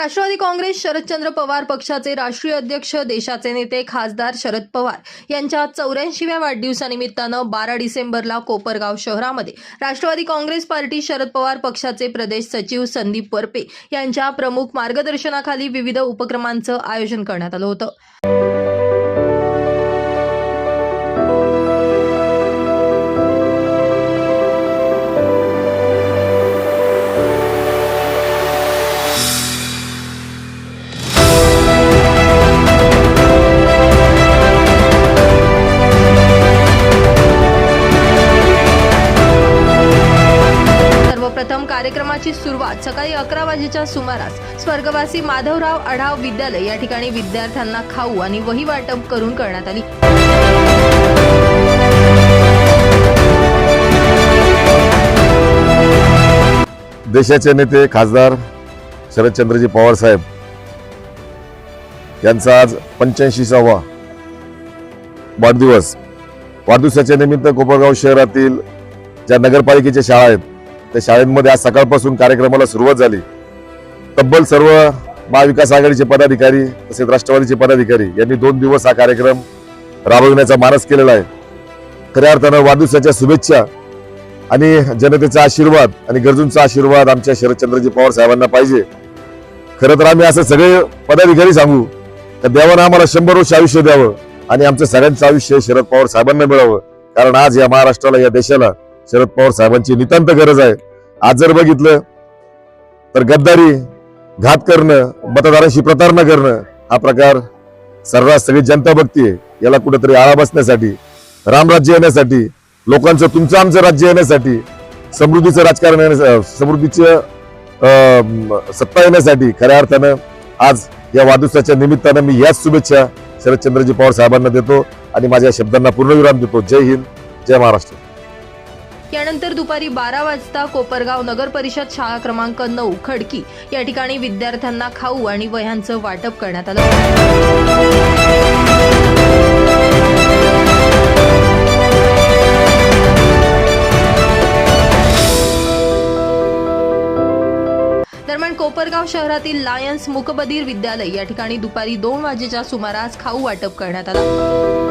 राष्ट्रवादी काँग्रेस शरदचंद्र पवार पक्षाचे राष्ट्रीय अध्यक्ष देशाचे नेते खासदार शरद पवार यांच्या चौऱ्याऐंशीव्या वाढदिवसानिमित्तानं बारा डिसेंबरला कोपरगाव शहरामध्ये राष्ट्रवादी काँग्रेस पार्टी शरद पवार पक्षाचे प्रदेश सचिव संदीप वरपे यांच्या प्रमुख मार्गदर्शनाखाली विविध उपक्रमांचं आयोजन करण्यात आलं होतं. कार्यक्रमाची सुरुवात सकाळी अकरा वाजेच्या सुमारास स्वर्गवासी माधवराव आढाव विद्यालय या ठिकाणी विद्यार्थ्यांना खाऊ आणि वही वाटप करून करण्यात आली. देशाचे नेते खासदार शरदचंद्रजी पवार साहेब यांचा आज पंच्याऐंशीसावा वाढदिवस. वाढदिवसाच्या निमित्त कोपरगाव शहरातील ज्या नगरपालिकेच्या शाळा आहेत त्या शाळेमध्ये आज सकाळपासून कार्यक्रमाला सुरुवात झाली. तब्बल सर्व महाविकास आघाडीचे पदाधिकारी तसेच राष्ट्रवादीचे पदाधिकारी यांनी दोन दिवस हा कार्यक्रम राबविण्याचा मानस केलेला आहे. खऱ्या अर्थानं वाढदिवसाच्या शुभेच्छा आणि जनतेचा आशीर्वाद आणि गरजूंचा आशीर्वाद आमच्या शरदचंद्रजी पवार साहेबांना पाहिजे. खरं तर आम्ही असं सगळे पदाधिकारी सांगू तर देवानं आम्हाला शंभर वर्ष आयुष्य द्यावं आणि आमचं सगळ्यांचं आयुष्य शरद पवार साहेबांना मिळावं. कारण आज या महाराष्ट्राला या देशाला शरद पवार साहेबांची नितांत गरज आहे. आज जर बघितलं तर गद्दारी घात करणं मतदारांशी प्रतारणा करणं हा प्रकार सर्रास सगळी जनता बघतीये. याला कुठेतरी आळा बसण्यासाठी रामराज्य येण्यासाठी लोकांचं तुमचं आमचं राज्य येण्यासाठी समृद्धीचं राजकारण येण्या समृद्धीचं अं, सत्ता येण्यासाठी खऱ्या अर्थानं आज या वादुसाच्या निमित्तानं मी याच शुभेच्छा शरदचंद्रजी पवार साहेबांना देतो आणि माझ्या शब्दांना पूर्णविराम देतो. जय हिंद जय महाराष्ट्र. यानंतर दुपारी बारा वाजता कोपरगाव नगर परिषद शाळा क्रमांक नऊ खडकी या ठिकाणी विद्यार्थ्यांना खाऊ आणि वह्यांचं वाटप करण्यात आलं. दरम्यान कोपरगाव शहरातील लायन्स मुकबधीर विद्यालय या ठिकाणी दुपारी दोन वाजेच्या सुमारास खाऊ वाटप करण्यात आलं.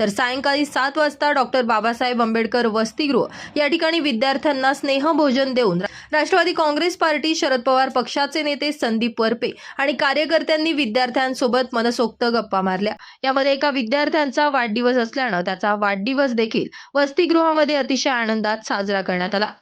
तर सायंकाळी सात वाजता डॉक्टर बाबासाहेब आंबेडकर वसतिगृह या ठिकाणी विद्यार्थ्यांना स्नेहभोजन देऊन राष्ट्रवादी काँग्रेस पार्टी शरद पवार पक्षाचे नेते संदीप वरपे आणि कार्यकर्त्यांनी विद्यार्थ्यांसोबत मनसोक्त गप्पा मारल्या. यामध्ये एका विद्यार्थ्यांचा वाढदिवस असल्यानं त्याचा वाढदिवस देखील वसतिगृहामध्ये अतिशय आनंदात साजरा करण्यात आला.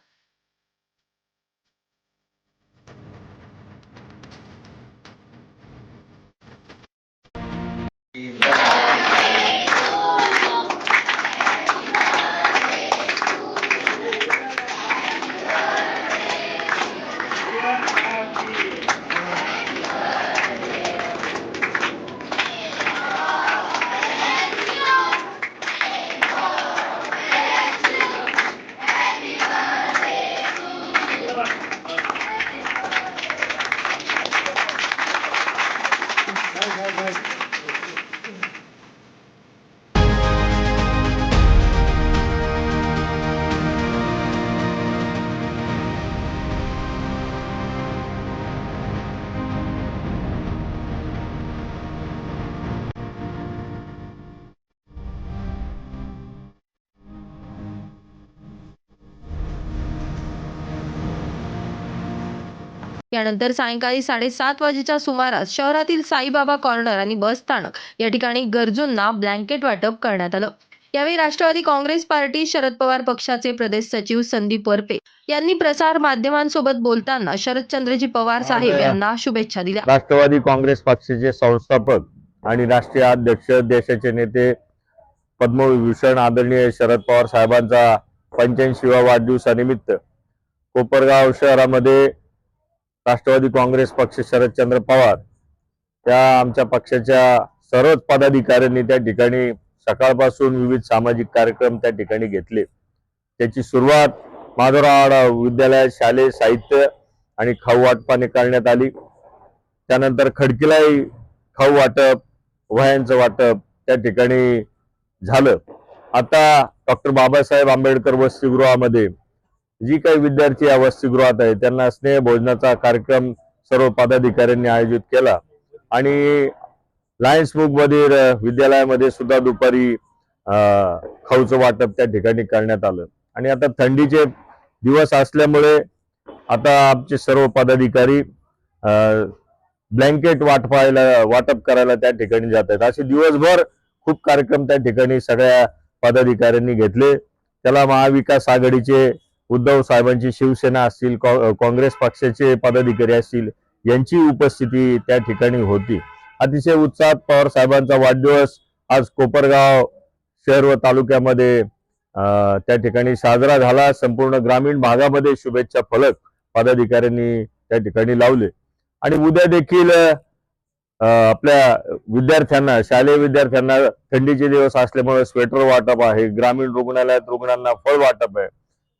यानंतर सायंकाळी साडेसात वाजेच्या सुमारास शहरातील साईबाबा कॉर्नर आणि बस स्थानक या ठिकाणी गरजूंना ब्लँकेट वाटप करण्यात आलं. यावेळी राष्ट्रवादी काँग्रेस पार्टी शरद पवार पक्षाचे प्रदेश सचिव संदीप वरपे यांनी प्रसार माध्यमांसोबत बोलताना शरदचंद्रजी पवार साहेब यांना शुभेच्छा दिल्या. राष्ट्रवादी काँग्रेस पक्षाचे संस्थापक आणि राष्ट्रीय अध्यक्ष देशाचे नेते पद्मविभूषण आदरणीय शरद पवार साहेबांचा पंच्याऐंशीवा वाढदिवसानिमित्त कोपरगाव शहरामध्ये राष्ट्रवादी काँग्रेस पक्ष शरदचंद्र पवार त्या आमच्या पक्षाच्या सर्वच पदाधिकाऱ्यांनी त्या ठिकाणी सकाळपासून विविध सामाजिक कार्यक्रम त्या ठिकाणी घेतले. त्याची सुरुवात माधवराव विद्यालयात शालेय साहित्य आणि खाऊ वाटपाने करण्यात आली. त्यानंतर खडकीलाही खाऊ वाटप वह्यांचं वाटप त्या ठिकाणी झालं. आता डॉक्टर बाबासाहेब आंबेडकर वसतिगृहामध्ये जी काही विद्यार्थी या वसतिगृहात आहे त्यांना स्नेह भोजनाचा कार्यक्रम सर्व पदाधिकाऱ्यांनी आयोजित केला. आणि लायन्स बुकमध्ये विद्यालयामध्ये सुद्धा दुपारी खाऊचं वाटप त्या ठिकाणी करण्यात आलं. आणि आता थंडीचे दिवस असल्यामुळे आता आमचे सर्व पदाधिकारी ब्लँकेट वाटपायला वाटप करायला त्या ठिकाणी जात आहेत. असे दिवसभर खूप कार्यक्रम त्या ठिकाणी सगळ्या पदाधिकाऱ्यांनी घेतले. त्याला महाविकास आघाडीचे उद्धव साहेबांची शिवसेना असतील काँग्रेस पक्षाचे पदाधिकारी असतील यांची उपस्थिती त्या ठिकाणी होती. अतिशय उत्साहात पवार साहेबांचा वाढदिवस आज कोपरगाव शहर व तालुक्यामध्ये त्या ठिकाणी साजरा झाला. संपूर्ण ग्रामीण भागामध्ये शुभेच्छा फलक पदाधिकाऱ्यांनी त्या ठिकाणी लावले. आणि उद्या देखील आपल्या विद्यार्थ्यांना शालेय विद्यार्थ्यांना थंडीचे दिवस असल्यामुळे स्वेटर वाटप आहे. ग्रामीण रुग्णालयात रुग्णांना फळ वाटप आहे.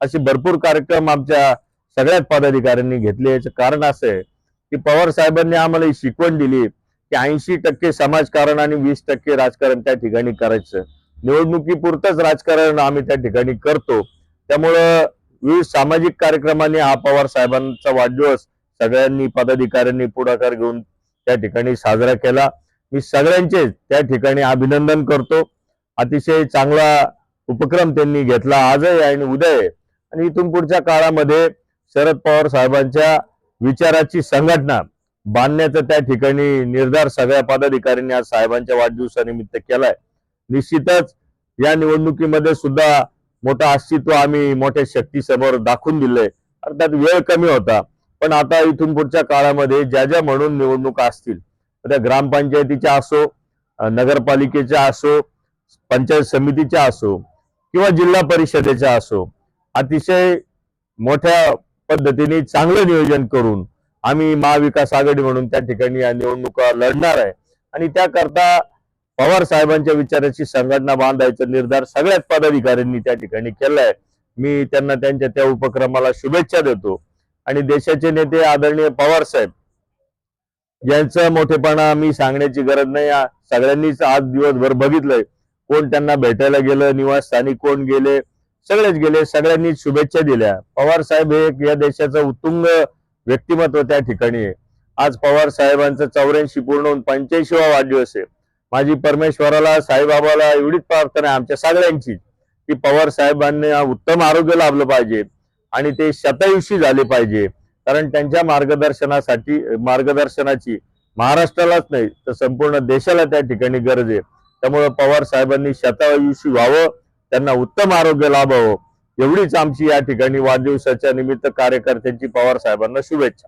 असे भरपूर कार्यक्रम आमच्या सगळ्याच पदाधिकाऱ्यांनी घेतले. याचं कारण असं आहे की पवार साहेबांनी आम्हाला ही शिकवण दिली की ऐंशी टक्के समाजकारण आणि वीस टक्के राजकारण त्या ठिकाणी करायचं. निवडणुकीपुरतंच राजकारण आम्ही त्या ठिकाणी करतो. त्यामुळं विविध सामाजिक कार्यक्रमांनी हा पवार साहेबांचा वाढदिवस सगळ्यांनी पदाधिकाऱ्यांनी पुढाकार घेऊन त्या ठिकाणी साजरा केला. मी सगळ्यांचे त्या ठिकाणी अभिनंदन करतो. अतिशय चांगला उपक्रम त्यांनी घेतला. आजही आणि उद्या आणि इथून पुढच्या काळामध्ये शरद पवार साहेबांच्या विचाराची संघटना बांधण्याचा त्या ठिकाणी निर्धार सगळ्या पदाधिकाऱ्यांनी आज साहेबांच्या वाढदिवसानिमित्त केलाय. निश्चितच या निवडणुकीमध्ये सुद्धा मोठं अस्तित्व आम्ही मोठ्या शक्तीसमोर दाखवून दिलंय. अर्थात वेळ कमी होता. पण आता इथून पुढच्या काळामध्ये ज्या ज्या म्हणून निवडणुका असतील त्या ग्रामपंचायतीच्या असो नगरपालिकेच्या असो पंचायत समितीच्या असो किंवा जिल्हा परिषदेच्या असो अतिशय मोठ्या पद्धतीने चांगलं नियोजन करून आम्ही महाविकास आघाडी म्हणून त्या ठिकाणी या निवडणुका लढणार आहे. आणि त्याकरता पवार साहेबांच्या विचाराची संघटना बांधायचा निर्धार सगळ्याच पदाधिकाऱ्यांनी त्या ठिकाणी केलाय. मी त्यांना त्यांच्या त्या उपक्रमाला शुभेच्छा देतो. आणि देशाचे नेते आदरणीय पवार साहेब यांचं मोठेपणा मी सांगण्याची गरज नाही. सगळ्यांनीच आज दिवसभर बघितलंय कोण त्यांना भेटायला गेलं निवासस्थानी कोण गेले सगळेच गेले सगळ्यांनी शुभेच्छा दिल्या. पवार साहेब हे या देशाचं उत्तुंग व्यक्तिमत्व त्या ठिकाणी आहे. आज पवार साहेबांचं चौऱ्याऐंशी पूर्ण होऊन पंच्याऐंशीवा वाढदिवस आहे. माझी परमेश्वराला साईबाबाला एवढीच प्रार्थना आहे आमच्या सगळ्यांची की पवार साहेबांना उत्तम आरोग्य लाभलं पाहिजे आणि ते शतायुषी झाले पाहिजे. कारण त्यांच्या मार्गदर्शनासाठी मार्गदर्शनाची महाराष्ट्रालाच नाही तर संपूर्ण देशाला त्या ठिकाणी गरज आहे. त्यामुळे पवार साहेबांनी शतायुषी व्हावं त्यांना उत्तम आरोग्य लाभावं एवढीच आमची या ठिकाणी वाढदिवसाच्या निमित्त कार्यकर्त्यांची पवार साहेबांना शुभेच्छा.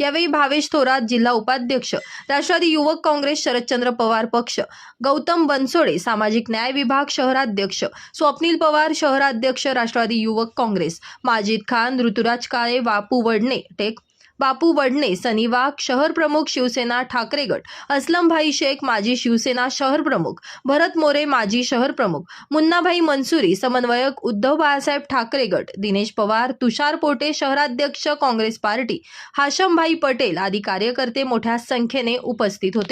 यावेळी भावेश थोरात जिल्हा उपाध्यक्ष राष्ट्रवादी युवक काँग्रेस शरदचंद्र पवार पक्ष गौतम बनसोडे सामाजिक न्याय विभाग शहराध्यक्ष स्वप्नील पवार शहराध्यक्ष राष्ट्रवादी युवक काँग्रेस माजिद खान ऋतुराज काळे वापू वडणे टेक बापू वडणे सनिवाग शहर प्रमुख शिवसेना ठाकरे गट असलमभाई शेख माजी शिवसेना शहर प्रमुख भरत मोरे माजी शहर प्रमुख मुन्नाभाई मनसुरी समन्वयक उद्धव बाळासाहेब ठाकरे गट दिनेश पवार तुषार पोटे शहराध्यक्ष काँग्रेस पार्टी हाशमभाई पटेल आदी कार्यकर्ते मोठ्या संख्येने उपस्थित होते.